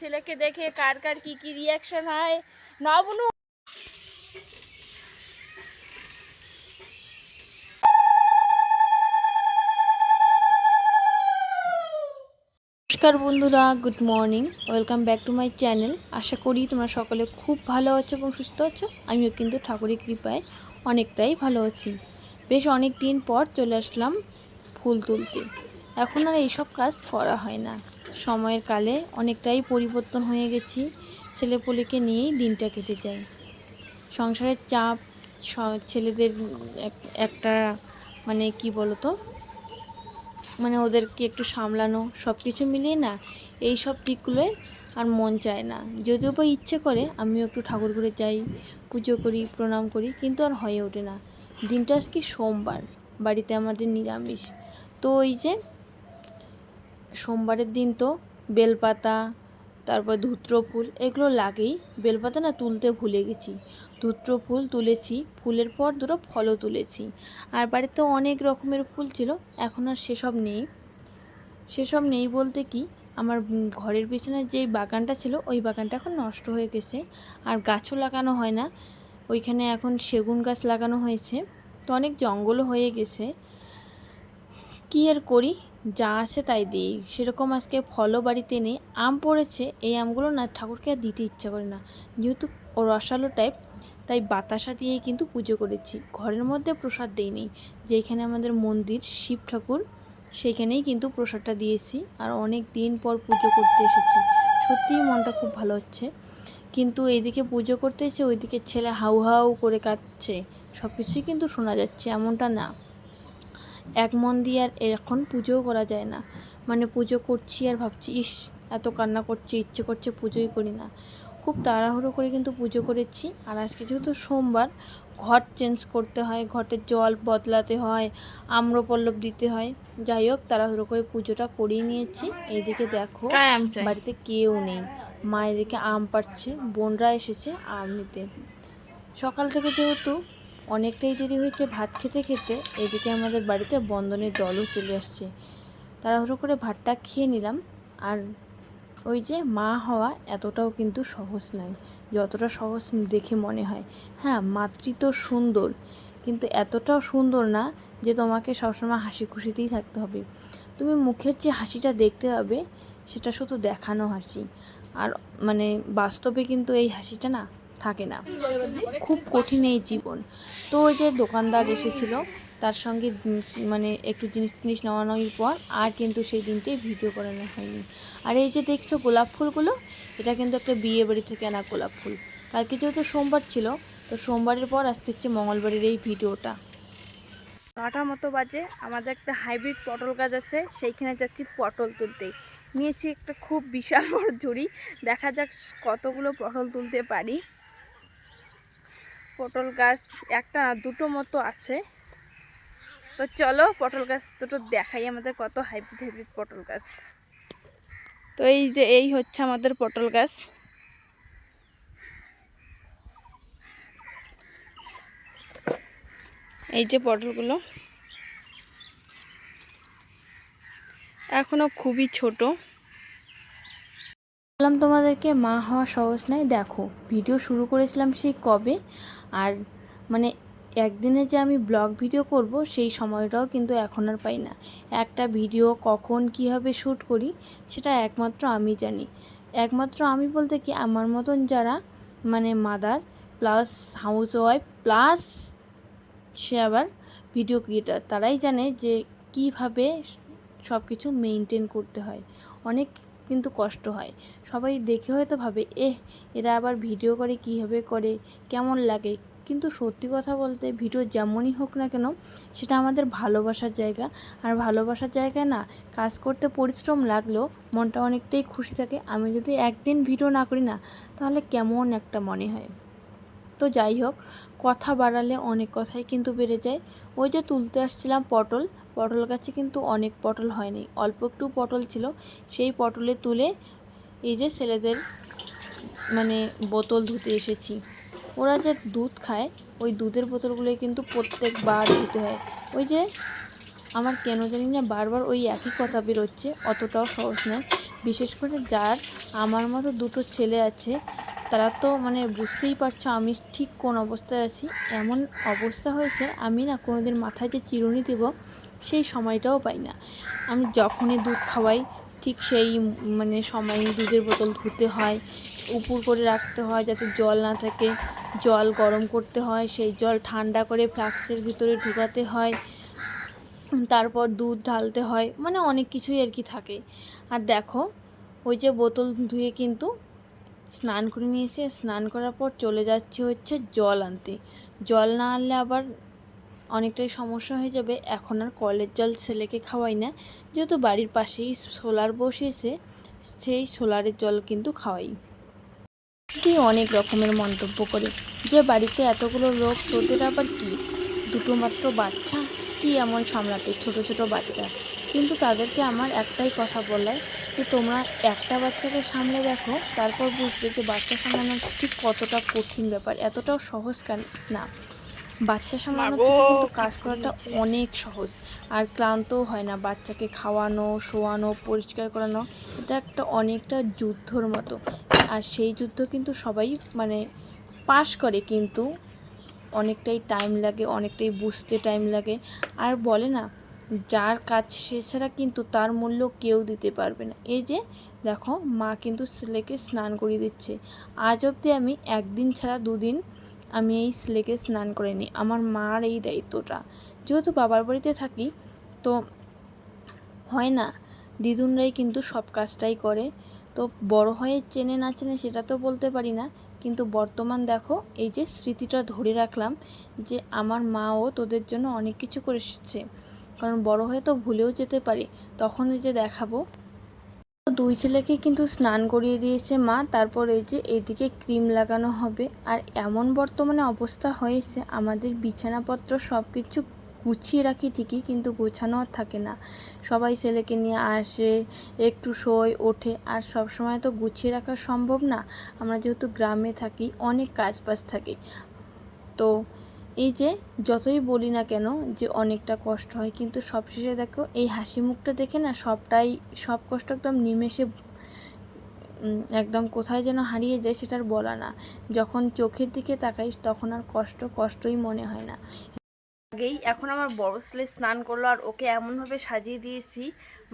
ছেলেকে দেখে কার কার কি কি রিয়াকশন হয়। নবনু নমস্কার বন্ধুরা good morning welcome back to my channel আশা করি তোমরা সকলে খুব ভালো আছো এবং সুস্থ আছো। আমিও কিন্তু ঠাকুরের কৃপায় অনেকটাই ভালো আছি। বেশ অনেক দিন পর চলে আসলাম ফুল তুলতে। এখন আর এইসব কাজ করা হয় না। সময়ের কালে অনেকটাই পরিবর্তন হয়ে গেছি। ছেলেপুলেকে নিয়েই দিনটা কেটে যায়। সংসারের চাপ ছেলেদের এক- একটা মানে কি বলতো? মানে ওদেরকে একটু সামলানো সব কিছু মিলিয়ে না এই সব দিকগুলোয় আর মন চায় না। যদিও বা ইচ্ছে করে, আমিও একটু ঠাকুর ঘরে যাই, পুজো করি, প্রণাম করি, কিন্তু আর হয়ে ওঠে না। দিনটা আজকে সোমবার, বাড়িতে আমাদের নিরামিষ। তো ওই যে সোমবারের দিন তো বেলপাতা, তারপর ধুত্র ফুল এগুলো লাগেই। বেলপাতা না তুলতে ভুলে গেছি। ধুত্র ফুল তুলেছি, ফুলের পর দুটো ফলও তুলেছি। আর বাড়িতে অনেক রকমের ফুল ছিল, এখন আর সেসব নেই। সেসব নেই বলতে কি, আমার ঘরের পিছনে যে বাগানটা ছিল, ওই বাগানটা এখন নষ্ট হয়ে গেছে। আর গাছও লাগানো হয় না, ওইখানে এখন সেগুন গাছ লাগানো হয়েছে। তো অনেক জঙ্গলও হয়ে গেছে। কী আর করি? যা আসে তাই দিই। সেরকম আজকে ফলও বাড়িতে নেই। আম পড়েছে, এই আমগুলো না ঠাকুরকে আর দিতে ইচ্ছা করে না। যেহেতু ও রসালো টাইপ তাই বাতাসা দিয়েই কিন্তু পুজো করেছি। ঘরের মধ্যে প্রসাদ দেইনি যেখানে আমাদের মন্দির, শিব ঠাকুর, সেখানেই কিন্তু প্রসাদটা দিয়েছি। আর অনেক দিন পর পুজো করতে এসেছি। সত্যিই মনটা খুব ভালো হচ্ছে। কিন্তু এইদিকে পুজো করতে এসে ওইদিকে ছেলে হাউ হাউ করে কাঁদছে। সব কিছুই কিন্তু শোনা যাচ্ছে, এমনটা না। এক মন দিয়ে আর এখন পুজোও করা যায় না। মানে পুজো করছি আর ভাবছি ইস এত কান্না করছে ইচ্ছে করছে পুজোই করি না। খুব তাড়াহুড়ো করে কিন্তু পুজো করেছি। আর আজকে যেহেতু সোমবার ঘট চেঞ্জ করতে হয় ঘটের জল বদলাতে হয় আম্রপল্লব দিতে হয়। যাই হোক তাড়াহুড়ো করে পুজোটা করিয়ে নিয়েছি। এইদিকে দেখো বাড়িতে কেউ নেই। মা এদিকে আম পাড়ছে বোনরা এসেছে আম নিতে। সকাল থেকে যেহেতু অনেকটাই দেরি হয়েছে ভাত খেতে খেতে, এদিকে আমাদের বাড়িতে বন্ধনের দলও চলে আসছে। তাড়াহুড়ো করে ভাতটা খেয়ে নিলাম। আর ওই যে মা হওয়া এতটাও কিন্তু সহজ নয়, যতটা সহজ দেখে মনে হয়। হ্যাঁ মাতৃ তো সুন্দর, কিন্তু এতটাও সুন্দর না যে তোমাকে সবসময় হাসি খুশিতেই থাকতে হবে। তুমি মুখের যে হাসিটা দেখতে হবে, সেটা শুধু দেখানো হাসি। আর মানে বাস্তবে কিন্তু এই হাসিটা না থাকে না। খুব কঠিন এই জীবন। তো ওই যে দোকানদার এসেছিল, তার সঙ্গে মানে একটু জিনিস টিনিস নেওয়ানোর পর আর কিন্তু সেই দিনটি ভিডিও করানো হয়নি। আর এই যে দেখছ গোলাপ ফুলগুলো, এটা কিন্তু একটা বিয়ে বাড়ি থেকে আনা গোলাপ ফুল। কালকে যেহেতু সোমবার ছিল, তো সোমবারের পর আজকে হচ্ছে মঙ্গলবারের এই ভিডিওটা। নটার মতো বাজে, আমাদের একটা হাইব্রিড পটল গাছ আছে, সেইখানে যাচ্ছি পটল তুলতে। নিয়েছি একটা খুব বিশাল বড় ঝুড়ি, দেখা যাক কতগুলো পটল তুলতে পারি। পটল গাছ একটা না, দুটো মতো আছে। তো চলো পটল গাছ দুটো দেখাই আমাদের কত হাইব্রিড হাইব্রিড পটল গাছ। তো এই যে এই হচ্ছে আমাদের পটল গাছ। এই যে পটলগুলো। এখনও খুবই ছোট। বললাম তোমাদেরকে মা হওয়া সহজ নয়। দেখো ভিডিও শুরু করেছিলাম সেই কবে? আর মানে একদিনে যে আমি ব্লগ ভিডিও করব, সেই সময়টাও কিন্তু এখন আর পাই না। একটা ভিডিও কখন কীভাবে শ্যুট করি, সেটা একমাত্র আমি জানি। একমাত্র আমি বলতে কি, আমার মতন যারা মানে mother plus housewife plus সে আবার ভিডিও ক্রিয়েটার তারাই জানে যে কীভাবে সব কিছু মেনটেন করতে হয়। অনেক কিন্তু কষ্ট হয়। সবাই দেখে হয়তো ভাবে, এহ, এরা আবার ভিডিও করে, কীভাবে করে, কেমন লাগে? কিন্তু সত্যি কথা বলতে, ভিডিও যেমনই হোক না কেন, সেটা আমাদের ভালোবাসার জায়গা। আর ভালোবাসার জায়গায় না, কাজ করতে পরিশ্রম লাগলেও মনটা অনেকটাই খুশি থাকে। আমি যদি একদিন ভিডিও না করি না, তাহলে কেমন একটা মনে হয়। তো যাই হোক, কথা বাড়ালে অনেক কথাই কিন্তু বেড়ে যায়। ওই যে তুলতে আসছিলাম পটল পটল গাছে কিন্তু অনেক পটল হয়নি। অল্প একটু পটল ছিল, সেই পটলে তুলে এই যে ছেলেদের মানে বোতল ধুতে এসেছি। ওরা যে দুধ খায়, ওই দুধের বোতলগুলোই কিন্তু প্রত্যেকবার ধুতে হয়। ওই যে আমার কেন জানি না বারবার ওই একই কথা বেরোচ্ছে, অতটাও সহজ নয় বিশেষ করে যার, আমার মতো দুটো ছেলে আছে তারা তো মানে বুঝতেই পারছ আমি ঠিক কোন অবস্থায় আছি। এমন অবস্থা হয়েছে, আমি না কোনোদিন মাথায় যে চিরুনি দেব সেই সময়টাও পাই না। আমি যখনই দুধ খাওয়াই, ঠিক সেই মানে সময় দুধের বোতল ধুতে হয়, উপুর করে রাখতে হয় যাতে জল না থাকে, জল গরম করতে হয়, সেই জল ঠান্ডা করে ফ্লাক্সের ভিতরে ঢুকাতে হয়, তারপর দুধ ঢালতে হয় মানে অনেক কিছুই আর কি থাকে। আর দেখো, ওই যে বোতল ধুয়ে কিন্তু স্নান করে নিয়ে এসে স্নান করার পর চলে যাচ্ছে হচ্ছে জল আনতে। জল না আনলে আবার অনেকটাই সমস্যা হয়ে যাবে। এখন আর কলের জল ছেলেকে খাওয়াই না। যেহেতু বাড়ির পাশেই সোলার বসিয়েছে, সেই সোলারের জল কিন্তু খাওয়াই। কি অনেক রকমের মন্তব্য করে। যে বাড়িতে এতগুলো লোক, তোদের আবার কি? দুটো মাত্র বাচ্চা? কি এমন সামলাতে? ছোট ছোট বাচ্চা। কিন্তু তাদেরকে আমার একটাই কথা বলার যে তোমরা একটা বাচ্চাকে সামলে দেখো তারপর বুঝবে যে বাচ্চা সামলানো ঠিক কতটা কঠিন ব্যাপার। এতটাও সহজ কাজ না। বাচ্চা সামলানোর থেকে কিন্তু কাজ করাটা অনেক সহজ। আর ক্লান্তও হয় না বাচ্চাকে খাওয়ানো শোয়ানো পরিষ্কার করানো। এটা একটা অনেকটা যুদ্ধর মতো। আর সেই যুদ্ধ কিন্তু সবাই মানে পাশ করে কিন্তু অনেকটাই টাইম লাগে অনেকটাই বুঝতে টাইম লাগে। আর বলে না যার কাজ সে ছাড়া কিন্তু তার মূল্য কেউ দিতে পারবে না। এই যে, দেখো, মা কিন্তু ছেলেকে স্নান করিয়ে দিচ্ছে। আজ অবধি আমি একদিন ছাড়া দুদিন আমি এই ছেলেকে স্নান করে নিই আমার মার এই দায়িত্বটা। যেহেতু বাবার বাড়িতে থাকি, তো হয় না, দিদুনরাই কিন্তু সব কাজটাই করে। তো বড় হয়ে চেনে না চেনে সেটা তো বলতে পারি না। কিন্তু বর্তমান দেখো, এই যে স্মৃতিটা ধরে রাখলাম যে, আমার মাও তোদের জন্য অনেক কিছু করে এসেছে। কারণ বড় হয়ে তো ভুলেও যেতে পারি তখন এই যে দেখাবো। দুই ছেলেকে কিন্তু স্নান করিয়ে দিয়েছে মা, তারপর এই যে এদিকে ক্রিম লাগানো হবে। আর এমন বর্তমানে অবস্থা হয়েছে, আমাদের বিছানাপত্র সব কিছু গুছিয়ে রাখি ঠিকই, কিন্তু গোছানো আর থাকে না। সবাই ছেলেকে নিয়ে আসে, একটু শোয়, ওঠে, আর সব সময় তো গুছিয়ে রাখা সম্ভব না। আমরা যেহেতু গ্রামে থাকি, অনেক কাজ বাজ থাকে। তো এই যে যতই বলি না কেন যে অনেকটা কষ্ট হয়, কিন্তু সবশেষে দেখো এই হাসি মুখটা দেখে না সবটাই, সব কষ্ট একদম নিমেষে একদম কোথায় যেন হারিয়ে যায় সেটা আর বলা না। যখন চোখের দিকে তাকাই তখন আর কষ্ট, কষ্টই মনে হয় না। আগেই এখন আমার বড় ছেলে স্নান করল আর ওকে এমনভাবে সাজিয়ে দিয়েছি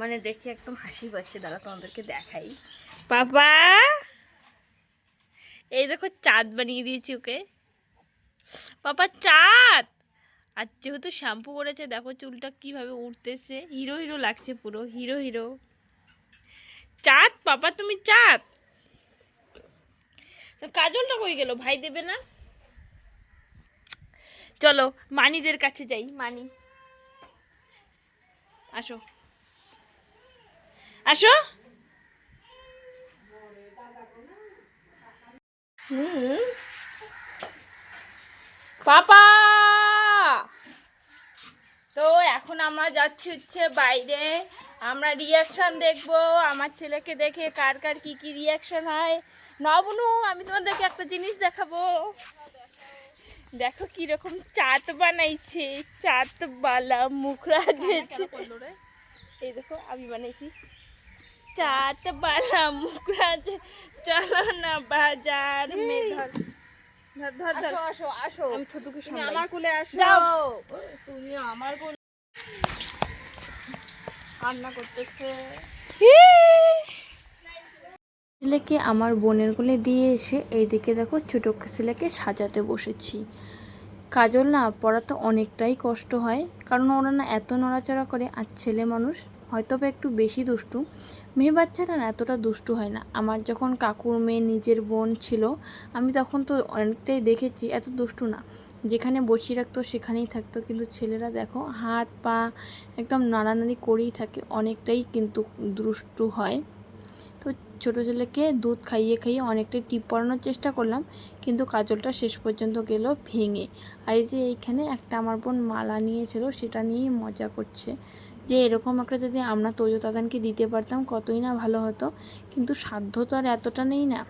মানে দেখে একদম হাসি পাচ্ছে। দাদা তোমাদেরকে দেখাই। বাবা এই দেখো চাঁদ বানিয়ে দিয়েছি ওকে। বাবা, চাঁদ! আর যেহেতু শ্যাম্পু করেছে, দেখো চুলটা কীভাবে উঠতেছে হিরো হিরো লাগছে পুরো, হিরো হিরো। চাঁদ, বাবা, তুমি চাঁদ! তো কাজলটা কই গেল? ভাই দেবে না? চলো, মানিদের কাছে যাই, মানি। আসো। আসো! হুম। পাপা! তো এখন আমরা যাচ্ছি হচ্ছে বাইরে। আমরা রিয়াকশন দেখব। আমার ছেলেকে দেখে কার কার কি কি রিয়াকশন হয়। নবনু আমি তোমাদেরকে একটা জিনিস দেখাবো। দেখো কীরকম চাট বানাইছে। চাট বালা মুখরাজ হয়েছে। এই দেখো আমি বানাইছি। চাট বালা মুখরাজ চলো না বাজার মে ধর ধর ধর ধর আসো আসো আসো। আমি ছোটকে তুমি আমার কোলে আসো। তুমি আমার কোলে রান্না করতেছে। ছেলেকে আমার বোনের কোলে দিয়ে এসে এইদিকে দেখো ছোট ছেলেকে সাজাতে বসেছি। কাজল না পড়াতে অনেকটাই কষ্ট হয় কারণ ওরা না এত নড়াচড়া করে আর ছেলে মানুষ হয়তো বা একটু বেশি দুষ্টু। মেয়ে বাচ্চাটা না এতটা দুষ্টু হয় না। আমার যখন কাকুর মেয়ে নিজের বোন ছিল, আমি তখন তো অনেকটাই দেখেছি, এত দুষ্টু না। যেখানে বসিয়ে রাখতো সেখানেই থাকতো। কিন্তু ছেলেরা দেখো, হাত, পা একদম নাড়ানাড়ি করেই থাকে। অনেকটাই কিন্তু দুষ্টু হয়। তো ছোটো ছেলেকে দুধ খাইয়ে খাইয়ে অনেকটাই টিপ পড়ানোর চেষ্টা করলাম। কিন্তু কাজলটা শেষ পর্যন্ত গেল ভেঙে। আর এই যে এইখানে একটা আমার বোন মালা নিয়েছিল, সেটা নিয়েই মজা করছে। যে এরকম একটা যদি আমরা তৈরি তাদেরকে দিতে পারতাম, কতই না ভালো হতো। কিন্তু সাধ্য তো আর এতটা নেই না।